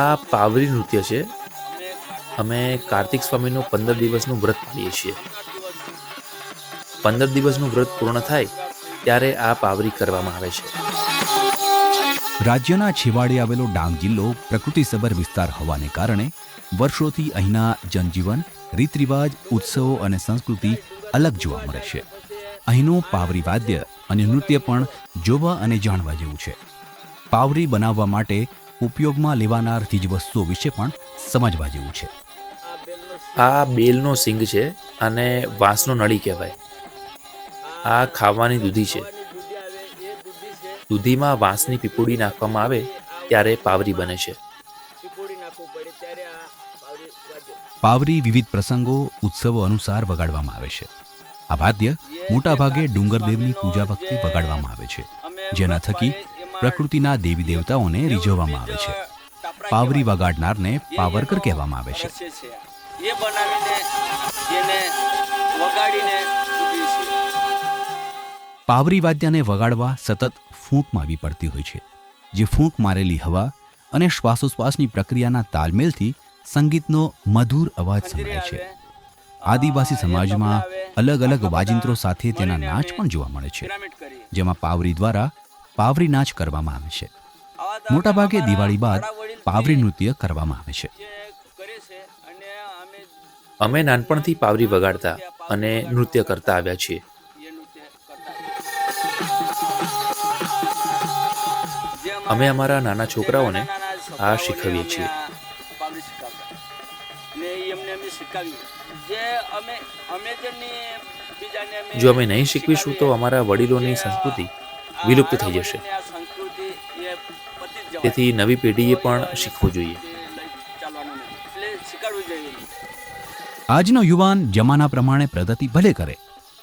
આ પાવરી નૃત્ય છે. અમે કાર્તિક સ્વામીનું પંદર દિવસનું વ્રત પાડીએ છીએ. પંદર દિવસનું વ્રત પૂર્ણ થાય ત્યારે આ પાવરી કરવામાં આવે છે. રાજ્યના છેવાડે આવેલો ડાંગ જિલ્લો પ્રકૃતિસભર વિસ્તાર હોવાને કારણે વર્ષોથી અહીંના જનજીવન રીત રિવાજ ઉત્સવો અને સંસ્કૃતિ અલગ જોવા મળે છે. અહીંનું પાવરી વાદ્ય અને નૃત્ય પણ જોવા અને જાણવા જેવું છે. પાવરી બનાવવા માટે ઉપયોગમાં લેવાનાર ચીજવસ્તુઓ વિશે પણ સમજવા જેવું છે. આ બેલનો સિંગ છે અને વાંસનો નળી કહેવાય. આ ખાવાની દૂધી છે. દૂધીમાં વાંસની પીપુડી નાખવામાં આવે ત્યારે પાવરી બને છે. પાવરી વિવિધ પ્રસંગો ઉત્સવો અનુસાર વગાડવામાં આવે છે. આ વાદ્ય મોટાભાગે ડુંગરદેવની પૂજા વખતે વગાડવામાં આવે છે. જેના થકી પ્રકૃતિના દેવી દેવતાઓને રીઝવવામાં આવે છે. પાવરી વગાડનારને પાવરકર કહેવામાં આવે છે. એ બનાવીને એને વગાડીને પાવરી વાદ્યને વગાડવા સતત ફૂંક મારવી પડતી હોય છે. જે ફૂંક મારેલી હવા અને શ્વાસોશ્વાસની પ્રક્રિયાના તાલમેલથી સંગીતનો મધુર અવાજ સંભળાય છે. આદિવાસી સમાજમાં અલગ અલગ વાજિંત્રો સાથે તેના નાચ પણ જોવા મળે છે. જેમાં પાવરી દ્વારા પાવરી નાચ કરવામાં આવે છે. મોટાભાગે દિવાળી બાદ પાવરી નૃત્ય કરવામાં આવે છે. અમે નાનપણથી પાવરી વગાડતા અને નૃત્ય કરતા આવ્યા છીએ. અમે અમારા નાના છોકરાઓને આ શીખવીએ છીએ. જો અમે નહીં શીખવીશું તો અમારા વડીલોની સંસ્કૃતિ વિલુપ્ત થઈ જશે. તેથી નવી પેઢીએ પણ શીખવું જોઈએ. આજનો યુવાન જમાના પ્રમાણે પ્રગતિ ભલે કરે,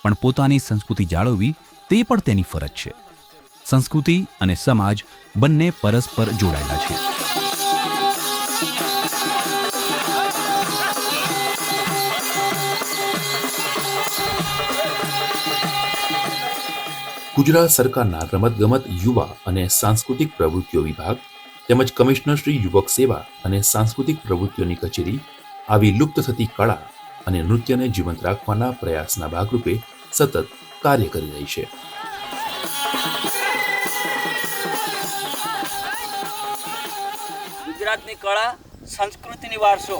પણ પોતાની સંસ્કૃતિ જાળવવી તે પણ તેની ફરજ છે. સંસ્કૃતિ અને સમાજ બંને પરસ્પર જોડાયેલા છે. ગુજરાત સરકારના રમતગમત યુવા અને સાંસ્કૃતિક પ્રવૃત્તિઓ વિભાગ તેમજ કમિશનર શ્રી યુવક સેવા અને સાંસ્કૃતિક પ્રવૃત્તિઓની કચેરી આવી લુપ્ત થતી કળા અને નૃત્યને જીવંત રાખવાના પ્રયાસના ભાગરૂપે સતત કાર્ય કરી રહી છે. ગુજરાતની કળા સંસ્કૃતિની વારસો.